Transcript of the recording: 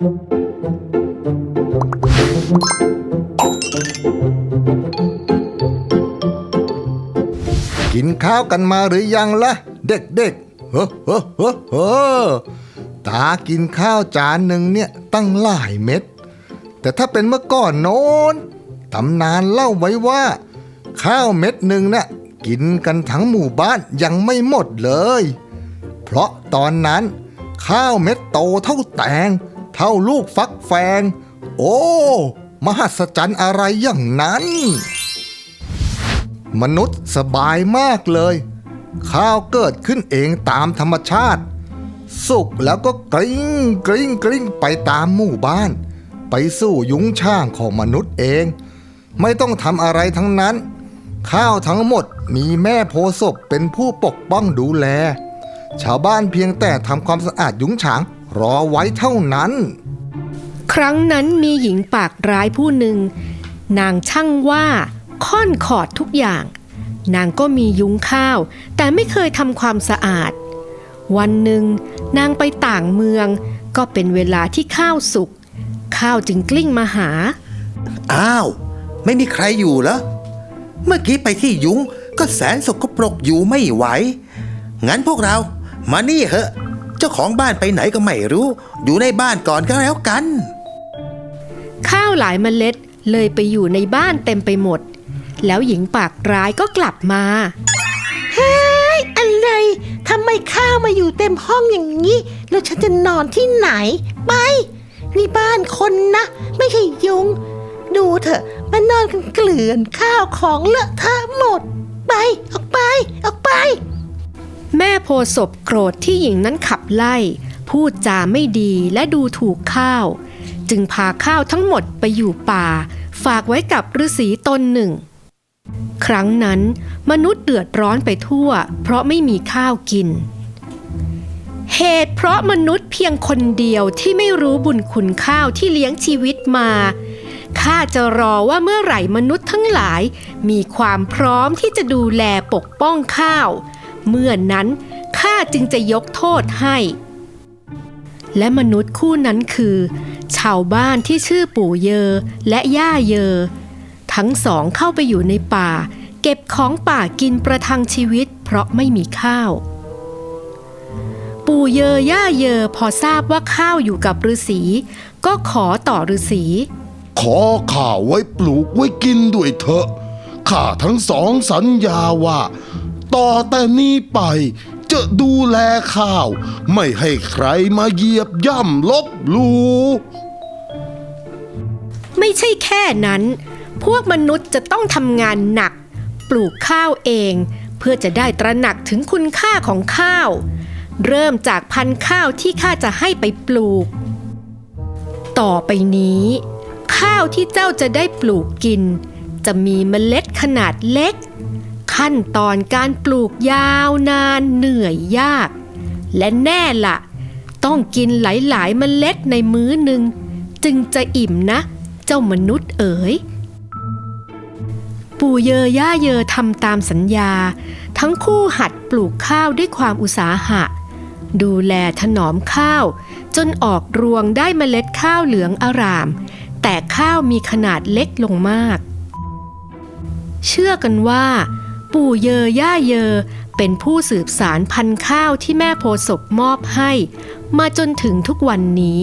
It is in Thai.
กินข้าวกันมาหรือยังละ่ะ เด็กๆเฮ้อเฮ้อเฮ้อเฮ้อตากินข้าวจานหนึ่งเนี่ยตั้งหลายเม็ด แต่ถ้าเป็นเมื่อก่อนโน้นตำนานเล่าไว้ว่า ข้าวเม็ดหนึ่งน่ะกินกันทั้งหมู่บ้านยังไม่หมดเลย เพราะตอนนั้น ข้าวเม็ดโตเท่าแตง เท่าลูกฟักแฟง โอ้ มหัศจรรย์อะไรอย่างนั้น มนุษย์สบายมากเลย ข้าวเกิดขึ้นเองตามธรรมชาติ สุกแล้วก็กริ้งกริ้งกริ้งไปตามหมู่บ้าน ไปสู่ยุ้งช่างของมนุษย์เอง ไม่ต้องทำอะไรทั้งนั้น ข้าวทั้งหมดมีแม่โพศพเป็นผู้ปกป้องดูแล ชาวบ้านเพียงแต่ทำความสะอาดยุ้งฉาง รอไว้เท่านั้น ครั้งนั้นมีหญิงปากร้ายผู้หนึ่ง นางช่างว่าค่อนขอดทุกอย่าง นางก็มียุ้งข้าว แต่ไม่เคยทำความสะอาด วันหนึ่ง นางไปต่างเมือง ก็เป็นเวลาที่ข้าวสุก ข้าวจึงกลิ้งมาหา อ้าว ไม่มีใครอยู่เหรอ เมื่อกี้ไปที่ยุ้งก็แสนสกปรกอยู่ไม่ไหว งั้นพวกเรามานี่เหอะ เจ้าของบ้านไปไหนก็ไม่รู้ อยู่ในบ้านก่อนก็แล้วกัน ข้าวหลายเมล็ดเลยไปอยู่ในบ้านเต็มไปหมด แล้วหญิงปากร้ายก็กลับมาอะไรทำไมข้าวมาอยู่เต็มห้องอย่างนี้ แล้วฉันจะนอนที่ไหน ไป นี่บ้านคนนะ ไม่ใช่ยุง ดูเถอะมานอนกันเกลื่อนข้าวของเลอะเทอะหมด ไป ออกไป ออกไป แม่โพศพโกรธที่หญิงนั้นขับไล่ พูดจาไม่ดีและดูถูกข้าว จึงพาข้าวทั้งหมดไปอยู่ป่า ฝากไว้กับฤาษีตนหนึ่ง ครั้งนั้นมนุษย์เดือดร้อนไปทั่ว เพราะไม่มีข้าวกิน เหตุเพราะมนุษย์เพียงคนเดียวที่ไม่รู้บุญคุณข้าวที่เลี้ยงชีวิตมาข้าจะรอว่าเมื่อไหร่มนุษย์ทั้งหลาย มีความพร้อมที่จะดูแลปกป้องข้าว เมื่อนั้นข้าจึงจะยกโทษให้ และมนุษย์คู่นั้นคือ ชาวบ้านที่ชื่อปู่เยอและย่าเยอ ทั้งสองเข้าไปอยู่ในป่า เก็บของป่ากินประทังชีวิต เพราะไม่มีข้าว ปู่เยอย่าเยอพอทราบว่าข้าวอยู่กับฤาษีก็ขอต่อฤาษีขอข้าวไว้ปลูกไว้กินด้วยเถอะข้าทั้งสองสัญญาว่า ต่อแต่นี้ไป จะดูแลข้าว ไม่ให้ใครมาเหยียบย่ำลบลูไม่ใช่แค่นั้น พวกมนุษย์จะต้องทำงานหนัก ปลูกข้าวเอง เพื่อจะได้ตระหนักถึงคุณค่าของข้าว เริ่มจากพันธุ์ข้าวที่ข้าจะให้ไปปลูก ต่อไปนี้ ข้าวที่เจ้าจะได้ปลูกกิน จะมีเมล็ดขนาดเล็ก ขั้นตอนการปลูกยาวนานเหนื่อยยาก และแน่ละต้องกินหลายๆเมล็ดในมื้อหนึ่ง จึงจะอิ่มนะ เจ้ามนุษย์เอ๋ยปู่เยอย่าเยอทำตามสัญญา ทั้งคู่หัดปลูกข้าวด้วยความอุตสาหะ ดูแลถนอมข้าว จนออกรวงได้เมล็ดข้าวเหลืองอาราม แต่ข้าวมีขนาดเล็กลงมาก เชื่อกันว่า ปู่เยอย่าเยอ เป็นผู้สืบสารพันธุ์ข้าวที่แม่โพศพมอบให้ มาจนถึงทุกวันนี้